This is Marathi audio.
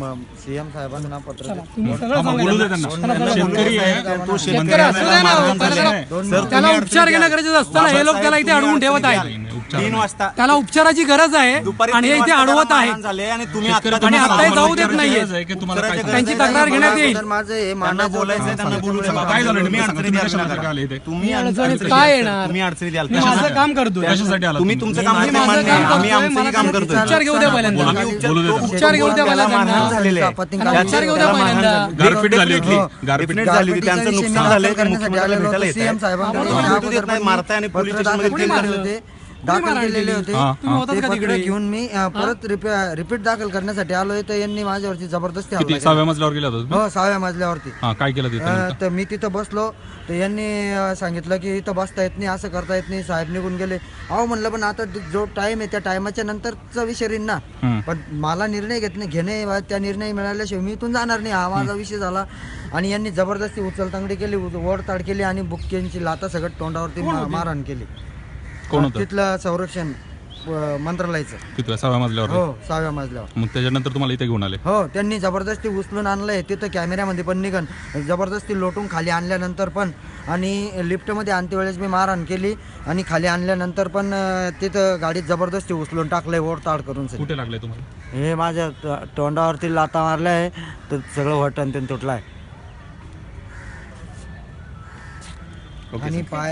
सीएम साहेबांना ना पत्र चला, दे- तुम्ही सगळं थांबा, बोलू दे सांगा त्यांना. चला, चला, शेतकरी आहे तो शेतकरी शेतकरी असू दे ना, हो, त्याला त्याला उपचार घेणं गरजेचं असतं ना. हे लोक त्याला इथे अडवून ठेवत आहेत. तीन वाजता त्याला उपचाराची गरज आहे दुपारी आणि हे इथे अडवत झाले आणि तुम्ही आता जाऊ देत नाहीये. आहे त्यांची तक्रार आहे. घेण्यात येईल हे तुम्ही काय. येणार? अडचणी द्याल माझं काम? तुमचं काम मी ते माझं मान्य काम आहे. आम्ही करतोय, आमचंही मला काम त्यांचा करतोय उपचार घेऊ द्या पहिल्यांदा. उपचार- घेऊ द्या पहिल्यांदा. झालेलं आहे. उपचार घेऊ द्या पहिल्यांदा. झाली. गारपीट झाली होती हो. गारपीट Definite झाली होती. त्यांचं नुकसान मुख्यमंत्र्याला भेटायला. येत आहे. मारताय आणि पोलीस स्टेशनमध्ये दाखल केलेले केली? होते. ते पत्र तिकडे? घेऊन मी अ, परत रिपीट दाखल करण्यासाठी आलोय. तर यांनी माझ्यावरती जबरदस्ती हल्ला किती? केला. सहाव्या मजल्यावर गेला होता? हो सहाव्या मजल्यावरती. हा काय केलं तिथे अ, नेमकं? तर मी तिथं बसलो. तर यांनी अ, सांगितलं की इथं बसता येत नाही असं करता येत नाही. साहेब निघून गेले. अहो म्हणलं पण आता जो टाइम आहे त्या टायमाच्या नंतरचा विषय राहील ना. हम्म. पण मला निर्णय घेत नाही घेणे वा त्या निर्णय मिळाल्याशिवाय मी इथून जाणार नाही. हा माझा विषय झाला. आणि यांनी जबरदस्ती उचलतांगडी केली वडताड केली आणि बुक्क्यांची लाता सगळं तोंडावरती मा- मारहाण केली. कोण होतं? तिथलं संरक्षण अ, मंत्रालयाचं. किती सहाव्या मजल्यावर हो सहाव्या मजल्यावर. मग त्याच्यानंतर तुम्हाला इथे घेऊन आले? हो त्यांनी जबरदस्ती उचलून आणलंय. तिथं कॅमेऱ्यामध्ये पण निघन जबरदस्ती लोटून खाली आणल्यानंतर पण आणि लिफ्टमध्ये आणते वेळेस मी मारहाण केली आणि खाली आणल्यानंतर पण अं, तिथं गाडीत जबरदस्ती उचलून टाकलंय ओढताड करून सगळं. कुठे लागले तुम्हाला? हे माझ्या त- तोंडावरती लाता मारल्या आहे तर सगळं वटण ते तुटलं आहे आणि पाय